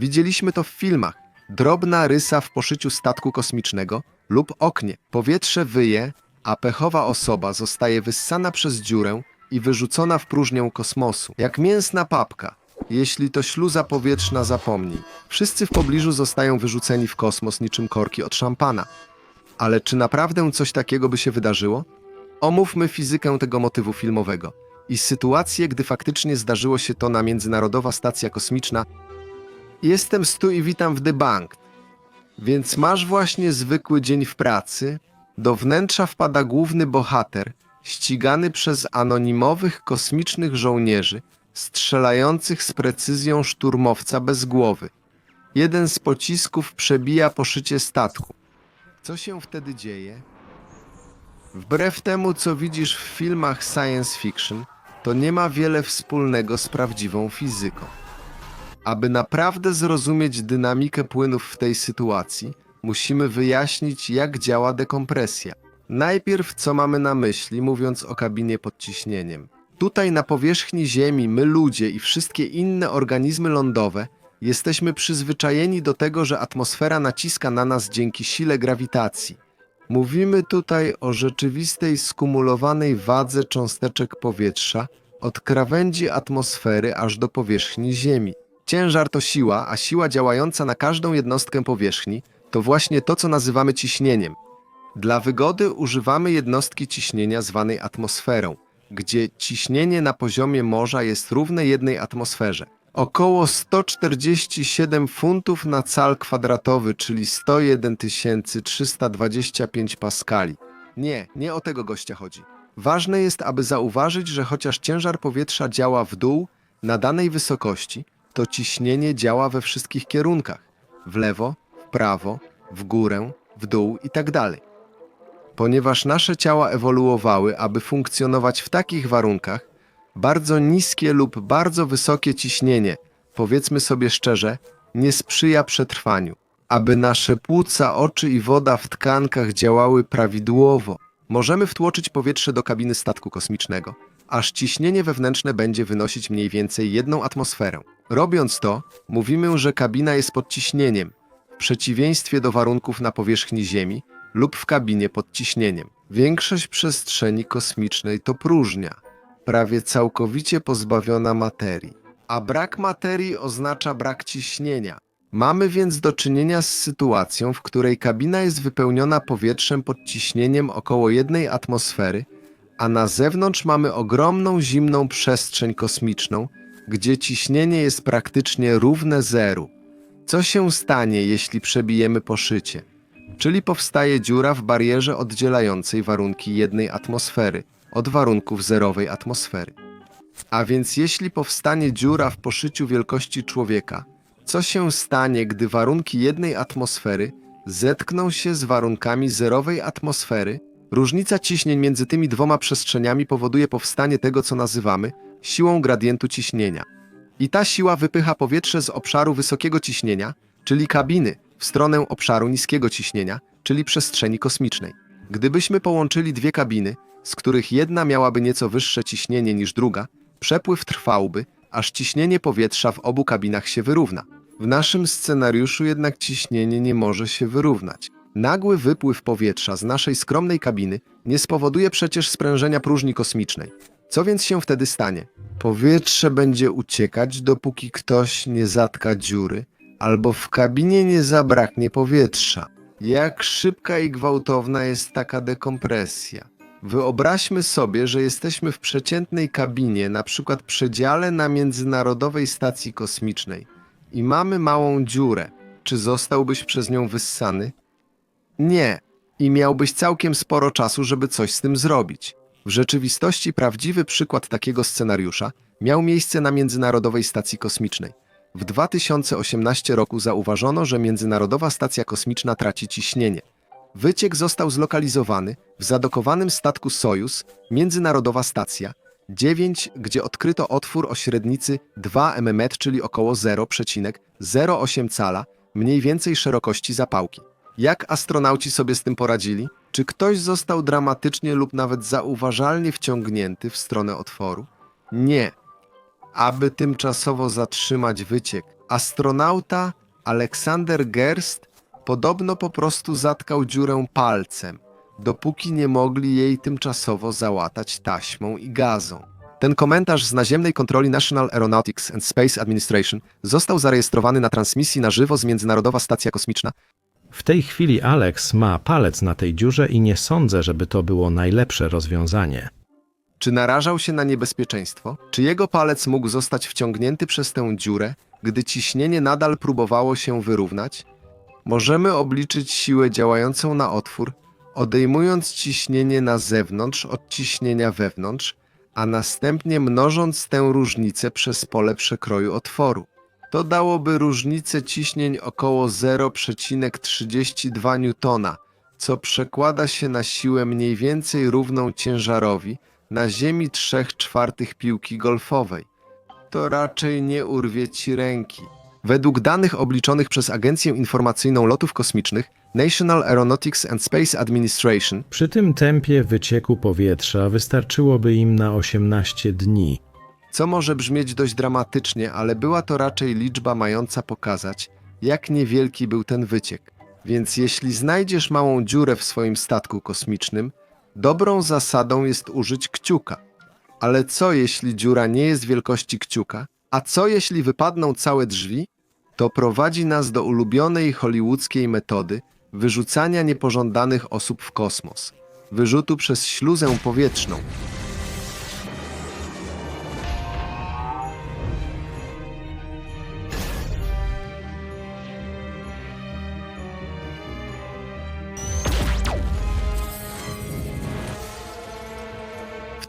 Widzieliśmy to w filmach. Drobna rysa w poszyciu statku kosmicznego lub oknie. Powietrze wyje, a pechowa osoba zostaje wyssana przez dziurę i wyrzucona w próżnię kosmosu. Jak mięsna papka. Jeśli to śluza powietrzna zapomni. Wszyscy w pobliżu zostają wyrzuceni w kosmos niczym korki od szampana. Ale czy naprawdę coś takiego by się wydarzyło? Omówmy fizykę tego motywu filmowego i sytuację, gdy faktycznie zdarzyło się to na Międzynarodowa Stacja Kosmiczna. Jestem Stu i witam w The. Więc masz właśnie zwykły dzień w pracy. Do wnętrza wpada główny bohater, ścigany przez anonimowych kosmicznych żołnierzy, strzelających z precyzją szturmowca bez głowy. Jeden z pocisków przebija poszycie statku. Co się wtedy dzieje? Wbrew temu, co widzisz w filmach science fiction, to nie ma wiele wspólnego z prawdziwą fizyką. Aby naprawdę zrozumieć dynamikę płynów w tej sytuacji, musimy wyjaśnić, jak działa dekompresja. Najpierw, co mamy na myśli, mówiąc o kabinie pod ciśnieniem. Tutaj na powierzchni Ziemi, my ludzie i wszystkie inne organizmy lądowe jesteśmy przyzwyczajeni do tego, że atmosfera naciska na nas dzięki sile grawitacji. Mówimy tutaj o rzeczywistej skumulowanej wadze cząsteczek powietrza od krawędzi atmosfery aż do powierzchni Ziemi. Ciężar to siła, a siła działająca na każdą jednostkę powierzchni to właśnie to, co nazywamy ciśnieniem. Dla wygody używamy jednostki ciśnienia zwanej atmosferą, gdzie ciśnienie na poziomie morza jest równe jednej atmosferze. Około 147 funtów na cal kwadratowy, czyli 101 325 paskali. Nie, nie o tego gościa chodzi. Ważne jest, aby zauważyć, że chociaż ciężar powietrza działa w dół na danej wysokości, to ciśnienie działa we wszystkich kierunkach w lewo, w prawo, w górę, w dół i tak. Ponieważ nasze ciała ewoluowały, aby funkcjonować w takich warunkach, bardzo niskie lub bardzo wysokie ciśnienie, powiedzmy sobie szczerze, nie sprzyja przetrwaniu. Aby nasze płuca, oczy i woda w tkankach działały prawidłowo, możemy wtłoczyć powietrze do kabiny statku kosmicznego, aż ciśnienie wewnętrzne będzie wynosić mniej więcej jedną atmosferę. Robiąc to, mówimy, że kabina jest pod ciśnieniem, w przeciwieństwie do warunków na powierzchni Ziemi lub w kabinie pod ciśnieniem. Większość przestrzeni kosmicznej to próżnia, prawie całkowicie pozbawiona materii. A brak materii oznacza brak ciśnienia. Mamy więc do czynienia z sytuacją, w której kabina jest wypełniona powietrzem pod ciśnieniem około jednej atmosfery, a na zewnątrz mamy ogromną zimną przestrzeń kosmiczną, gdzie ciśnienie jest praktycznie równe zeru. Co się stanie, jeśli przebijemy poszycie? Czyli powstaje dziura w barierze oddzielającej warunki jednej atmosfery od warunków zerowej atmosfery. A więc jeśli powstanie dziura w poszyciu wielkości człowieka, co się stanie, gdy warunki jednej atmosfery zetkną się z warunkami zerowej atmosfery? Różnica ciśnień między tymi dwoma przestrzeniami powoduje powstanie tego, co nazywamy siłą gradientu ciśnienia. I ta siła wypycha powietrze z obszaru wysokiego ciśnienia, czyli kabiny, w stronę obszaru niskiego ciśnienia, czyli przestrzeni kosmicznej. Gdybyśmy połączyli dwie kabiny, z których jedna miałaby nieco wyższe ciśnienie niż druga, przepływ trwałby, aż ciśnienie powietrza w obu kabinach się wyrówna. W naszym scenariuszu jednak ciśnienie nie może się wyrównać. Nagły wypływ powietrza z naszej skromnej kabiny nie spowoduje przecież sprężenia próżni kosmicznej. Co więc się wtedy stanie? Powietrze będzie uciekać, dopóki ktoś nie zatka dziury, albo w kabinie nie zabraknie powietrza. Jak szybka i gwałtowna jest taka dekompresja? Wyobraźmy sobie, że jesteśmy w przeciętnej kabinie, na przykład przedziale na Międzynarodowej Stacji Kosmicznej i mamy małą dziurę. Czy zostałbyś przez nią wyssany? Nie. I miałbyś całkiem sporo czasu, żeby coś z tym zrobić. W rzeczywistości prawdziwy przykład takiego scenariusza miał miejsce na Międzynarodowej Stacji Kosmicznej. W 2018 roku zauważono, że Międzynarodowa Stacja Kosmiczna traci ciśnienie. Wyciek został zlokalizowany w zadokowanym statku Sojus, Międzynarodowa Stacja 9, gdzie odkryto otwór o średnicy 2 mm, czyli około 0,08 cala, mniej więcej szerokości zapałki. Jak astronauci sobie z tym poradzili? Czy ktoś został dramatycznie lub nawet zauważalnie wciągnięty w stronę otworu? Nie. Aby tymczasowo zatrzymać wyciek, Astronauta Aleksander Gerst podobno po prostu zatkał dziurę palcem, dopóki nie mogli jej tymczasowo załatać taśmą i gazą. Ten komentarz z naziemnej kontroli National Aeronautics and Space Administration został zarejestrowany na transmisji na żywo z Międzynarodowa Stacja Kosmiczna W tej chwili Alex ma palec na tej dziurze i nie sądzę, żeby to było najlepsze rozwiązanie. Czy narażał się na niebezpieczeństwo? Czy jego palec mógł zostać wciągnięty przez tę dziurę, gdy ciśnienie nadal próbowało się wyrównać? Możemy obliczyć siłę działającą na otwór, odejmując ciśnienie na zewnątrz od ciśnienia wewnątrz, a następnie mnożąc tę różnicę przez pole przekroju otworu. To dałoby różnicę ciśnień około 0,32 newtona, co przekłada się na siłę mniej więcej równą ciężarowi na ziemi 3 czwartych piłki golfowej. To raczej nie urwie ci ręki. Według danych obliczonych przez Agencję Informacyjną Lotów Kosmicznych National Aeronautics and Space Administration Przy tym tempie wycieku powietrza wystarczyłoby im na 18 dni. Co może brzmieć dość dramatycznie, ale była to raczej liczba mająca pokazać, jak niewielki był ten wyciek. Więc jeśli znajdziesz małą dziurę w swoim statku kosmicznym, dobrą zasadą jest użyć kciuka. Ale co jeśli dziura nie jest wielkości kciuka? A co jeśli wypadną całe drzwi? To prowadzi nas do ulubionej hollywoodzkiej metody wyrzucania niepożądanych osób w kosmos. Wyrzutu przez śluzę powietrzną.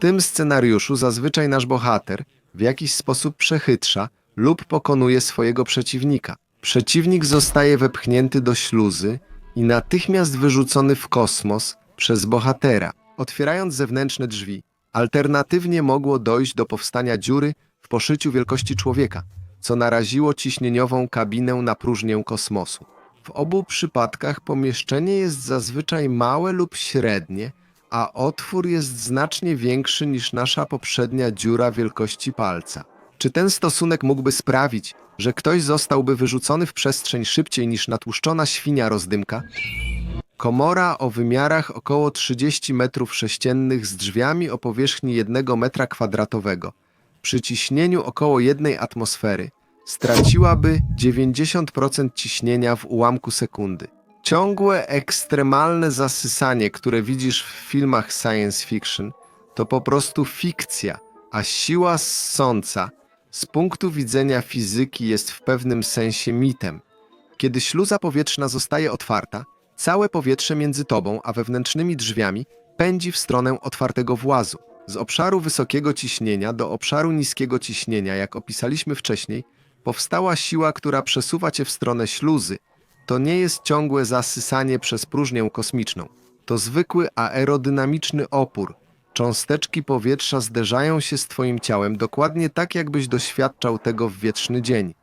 Tym scenariuszu zazwyczaj nasz bohater w jakiś sposób przechytrza lub pokonuje swojego przeciwnika. Przeciwnik zostaje wepchnięty do śluzy i natychmiast wyrzucony w kosmos przez bohatera, otwierając zewnętrzne drzwi. Alternatywnie mogło dojść do powstania dziury w poszyciu wielkości człowieka, co naraziło ciśnieniową kabinę na próżnię kosmosu. W obu przypadkach pomieszczenie jest zazwyczaj małe lub średnie, a otwór jest znacznie większy niż nasza poprzednia dziura wielkości palca. Czy ten stosunek mógłby sprawić, że ktoś zostałby wyrzucony w przestrzeń szybciej niż natłuszczona świnia rozdymka? Komora o wymiarach około 30 metrów sześciennych z drzwiami o powierzchni 1 metra kwadratowego, przy ciśnieniu około jednej atmosfery, straciłaby 90% ciśnienia w ułamku sekundy. Ciągłe, ekstremalne zasysanie, które widzisz w filmach science fiction, to po prostu fikcja, a siła ssąca z punktu widzenia fizyki jest w pewnym sensie mitem. Kiedy śluza powietrzna zostaje otwarta, całe powietrze między tobą a wewnętrznymi drzwiami pędzi w stronę otwartego włazu. Z obszaru wysokiego ciśnienia do obszaru niskiego ciśnienia, jak opisaliśmy wcześniej, powstała siła, która przesuwa cię w stronę śluzy. To nie jest ciągłe zasysanie przez próżnię kosmiczną. To zwykły aerodynamiczny opór. Cząsteczki powietrza zderzają się z twoim ciałem dokładnie tak, jakbyś doświadczał tego w wietrzny dzień.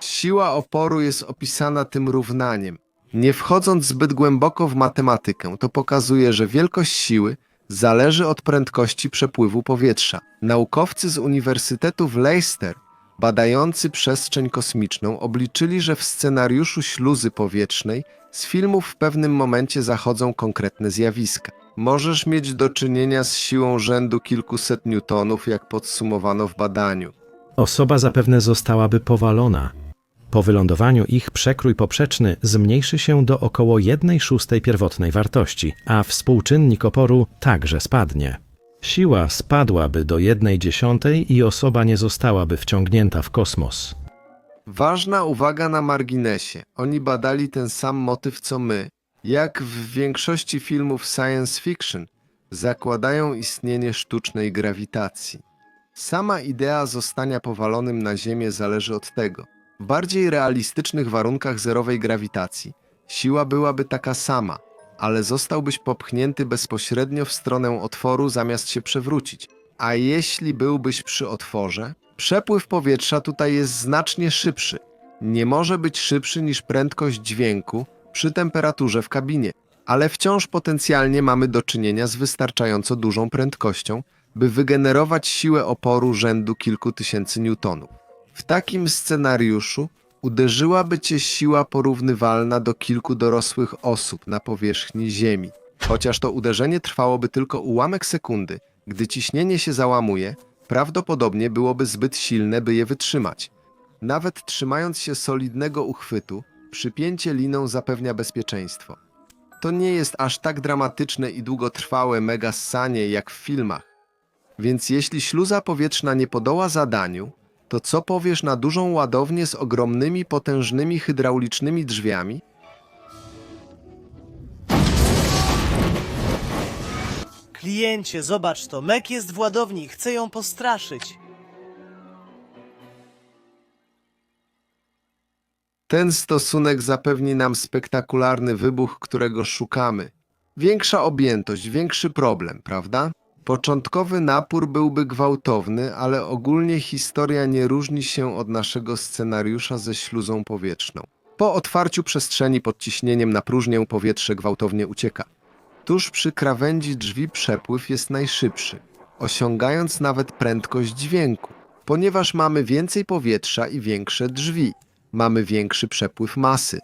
Siła oporu jest opisana tym równaniem. Nie wchodząc zbyt głęboko w matematykę, to pokazuje, że wielkość siły zależy od prędkości przepływu powietrza. Naukowcy z Uniwersytetu w Leicester, badający przestrzeń kosmiczną, obliczyli, że w scenariuszu śluzy powietrznej z filmów w pewnym momencie zachodzą konkretne zjawiska. Możesz mieć do czynienia z siłą rzędu kilkuset newtonów, jak podsumowano w badaniu. Osoba zapewne zostałaby powalona. Po wylądowaniu ich przekrój poprzeczny zmniejszy się do około 1 szóstej pierwotnej wartości, a współczynnik oporu także spadnie. Siła spadłaby do 1 dziesiątej i osoba nie zostałaby wciągnięta w kosmos. Ważna uwaga na marginesie. Oni badali ten sam motyw co my. Jak w większości filmów science fiction, zakładają istnienie sztucznej grawitacji. Sama idea zostania powalonym na Ziemię zależy od tego. W bardziej realistycznych warunkach zerowej grawitacji siła byłaby taka sama, ale zostałbyś popchnięty bezpośrednio w stronę otworu zamiast się przewrócić. A jeśli byłbyś przy otworze, przepływ powietrza tutaj jest znacznie szybszy. Nie może być szybszy niż prędkość dźwięku przy temperaturze w kabinie, ale wciąż potencjalnie mamy do czynienia z wystarczająco dużą prędkością, by wygenerować siłę oporu rzędu kilku tysięcy newtonów. W takim scenariuszu Uderzyłaby cię siła porównywalna do kilku dorosłych osób na powierzchni Ziemi. Chociaż to uderzenie trwałoby tylko ułamek sekundy, gdy ciśnienie się załamuje, prawdopodobnie byłoby zbyt silne, by je wytrzymać. Nawet trzymając się solidnego uchwytu, przypięcie liną zapewnia bezpieczeństwo. To nie jest aż tak dramatyczne i długotrwałe mega ssanie jak w filmach. Więc jeśli śluza powietrzna nie podoła zadaniu, to co powiesz na dużą ładownię z ogromnymi, potężnymi hydraulicznymi drzwiami? Kliencie, zobacz to. Mek jest w ładowni, chce ją postraszyć. Ten stosunek zapewni nam spektakularny wybuch, którego szukamy. Większa objętość, większy problem, prawda? Początkowy napór byłby gwałtowny, ale ogólnie historia nie różni się od naszego scenariusza ze śluzą powietrzną. Po otwarciu przestrzeni pod ciśnieniem na próżnię powietrze gwałtownie ucieka. Tuż przy krawędzi drzwi przepływ jest najszybszy, osiągając nawet prędkość dźwięku. Ponieważ mamy więcej powietrza i większe drzwi, mamy większy przepływ masy,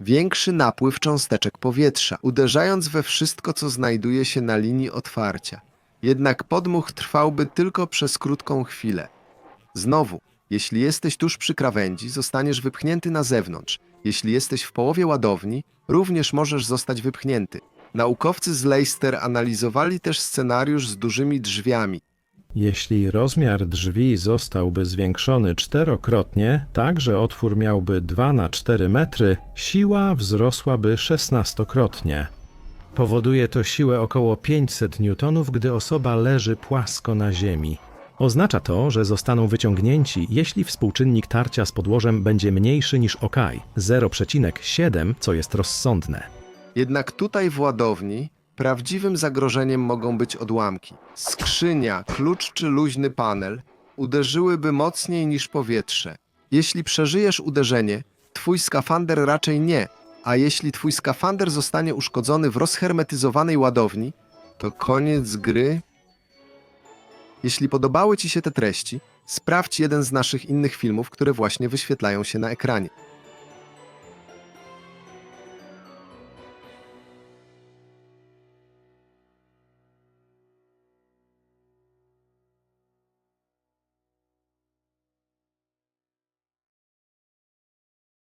większy napływ cząsteczek powietrza, uderzając we wszystko, co znajduje się na linii otwarcia. Jednak podmuch trwałby tylko przez krótką chwilę. Znowu, jeśli jesteś tuż przy krawędzi, zostaniesz wypchnięty na zewnątrz. Jeśli jesteś w połowie ładowni, również możesz zostać wypchnięty. Naukowcy z Leicester analizowali też scenariusz z dużymi drzwiami. Jeśli rozmiar drzwi zostałby zwiększony czterokrotnie, tak że otwór miałby 2 na 4 metry, siła wzrosłaby szesnastokrotnie. Powoduje to siłę około 500 newtonów, gdy osoba leży płasko na ziemi. Oznacza to, że zostaną wyciągnięci, jeśli współczynnik tarcia z podłożem będzie mniejszy niż OK 0,7, co jest rozsądne. Jednak tutaj w ładowni prawdziwym zagrożeniem mogą być odłamki. Skrzynia, klucz czy luźny panel uderzyłyby mocniej niż powietrze. Jeśli przeżyjesz uderzenie, twój skafander raczej nie, a jeśli twój skafander zostanie uszkodzony w rozhermetyzowanej ładowni, to koniec gry. Jeśli podobały Ci się te treści, sprawdź jeden z naszych innych filmów, które właśnie wyświetlają się na ekranie.